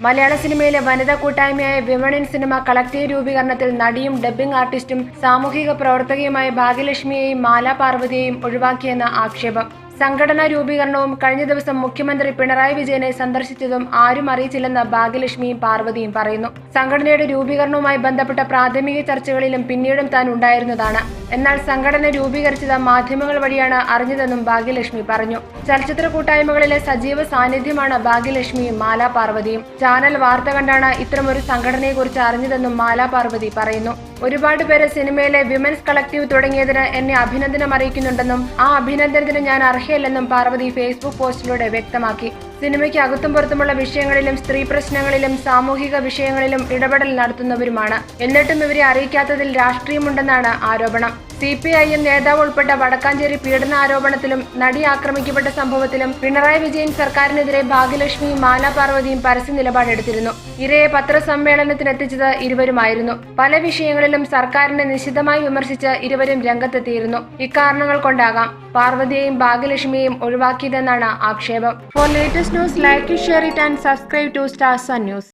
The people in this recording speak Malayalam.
മലയാള സിനിമയിലെ വനിതാ കൂട്ടായ്മയായ വിമൺ സിനിമ കളക്ടീവ് രൂപീകരണത്തിൽ നടിയും ഡബ്ബിംഗ് ആർട്ടിസ്റ്റും സാമൂഹിക പ്രവർത്തകയുമായ ഭാഗ്യലക്ഷ്മിയെയും മാലാ പാർവതിയെയും ഒഴിവാക്കിയെന്ന ആക്ഷേപം. സംഘടനാ രൂപീകരണവും കഴിഞ്ഞ ദിവസം മുഖ്യമന്ത്രി പിണറായി വിജയനെ സന്ദർശിച്ചതും ആരും അറിയിച്ചില്ലെന്ന് ഭാഗ്യലക്ഷ്മിയും പാർവതിയും പറയുന്നു. സംഘടനയുടെ രൂപീകരണവുമായി ബന്ധപ്പെട്ട പ്രാഥമിക ചർച്ചകളിലും പിന്നീടും താൻ ഉണ്ടായിരുന്നതാണ്. എന്നാൽ സംഘടന രൂപീകരിച്ചത് മാധ്യമങ്ങൾ വഴിയാണ് അറിഞ്ഞതെന്നും ഭാഗ്യലക്ഷ്മി പറഞ്ഞു. ചലച്ചിത്ര കൂട്ടായ്മകളിലെ സജീവ സാന്നിധ്യമാണ് ഭാഗ്യലക്ഷ്മിയും മാലാ പാർവതിയും. ചാനൽ വാർത്ത കണ്ടാണ് ഇത്തരമൊരു സംഘടനയെക്കുറിച്ച് അറിഞ്ഞതെന്നും മാലാ പാർവതി പറയുന്നു. ഒരുപാട് പേര് സിനിമയിലെ വിമൻസ് കളക്ടീവ് തുടങ്ങിയതിന് എന്നെ അഭിനന്ദനം അറിയിക്കുന്നുണ്ടെന്നും ആ അഭിനന്ദനത്തിന് ഞാൻ അർഹയല്ലെന്നും പാർവതി ഫേസ്ബുക്ക് പോസ്റ്റിലൂടെ വ്യക്തമാക്കി. സിനിമയ്ക്ക് അകത്തും പുറത്തുമുള്ള വിഷയങ്ങളിലും സ്ത്രീ പ്രശ്നങ്ങളിലും സാമൂഹിക വിഷയങ്ങളിലും ഇടപെടൽ നടത്തുന്നവരുമാണ്. എന്നിട്ടും ഇവരെ അറിയിക്കാത്തതിൽ രാഷ്ട്രീയമുണ്ടെന്നാണ് ആരോപണം. സി പി ഐ എം നേതാവ് ഉൾപ്പെട്ട വടക്കാഞ്ചേരി പീഡന ആരോപണത്തിലും നടി ആക്രമിക്കപ്പെട്ട സംഭവത്തിലും പിണറായി വിജയൻ സർക്കാരിനെതിരെ ഭാഗ്യലക്ഷ്മിയും മാലാ പാർവതിയും പരസ്യ നിലപാടെടുത്തിരുന്നു. ഇരയെ പത്രസമ്മേളനത്തിനെത്തിച്ചത് ഇരുവരുമായിരുന്നു. പല വിഷയങ്ങളിലും സർക്കാരിനെ നിശിതമായി വിമർശിച്ച് ഇരുവരും രംഗത്തെത്തിയിരുന്നു. ഇക്കാരണങ്ങൾ കൊണ്ടാകാം പാർവതിയെയും ഭാഗ്യലക്ഷ്മിയെയും ഒഴിവാക്കിയതെന്നാണ് ആക്ഷേപം. For latest news like share it and subscribe to Star Sun News